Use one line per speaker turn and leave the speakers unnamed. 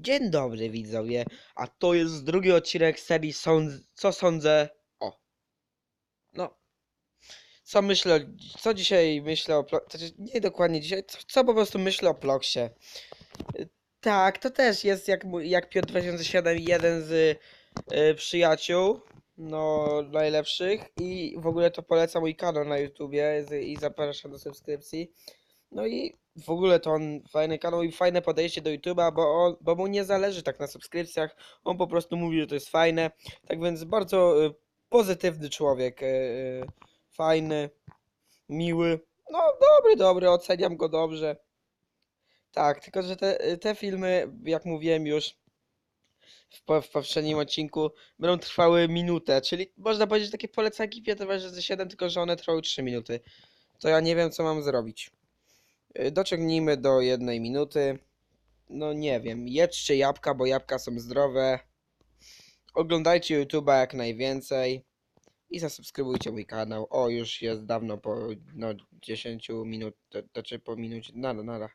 Dzień dobry widzowie, a to jest drugi odcinek serii sądz... Co sądzę... O. No. Co myślę... Co dzisiaj myślę o... Plo... Znaczy, nie dokładnie dzisiaj, co, co po prostu myślę o Ploksie. Y, Tak, to też jest jak, jak Piotr 2007, jeden z y, przyjaciół, no najlepszych i w ogóle to poleca mój kanał na YouTubie i zapraszam do subskrypcji. No i w ogóle to on fajny kanał i fajne podejście do YouTube'a, bo, bo mu nie zależy tak na subskrypcjach. On po prostu mówi, że to jest fajne. Tak więc bardzo y, pozytywny człowiek. Y, y, fajny, miły. No dobry, dobry, oceniam go dobrze. Tak, tylko że te, te filmy, jak mówiłem już w, w poprzednim odcinku, będą trwały minutę, czyli można powiedzieć takie polecajki Piotr 7, tylko że one trwały 3 minuty. To ja nie wiem, co mam zrobić. Y, Dociągnijmy do jednej minuty. No nie wiem, jedzcie jabłka, bo jabłka są zdrowe. Oglądajcie YouTube'a jak najwięcej. I zasubskrybujcie mój kanał. O, już jest dawno po no, 10 minut, to znaczy po minucie. Nada, nada.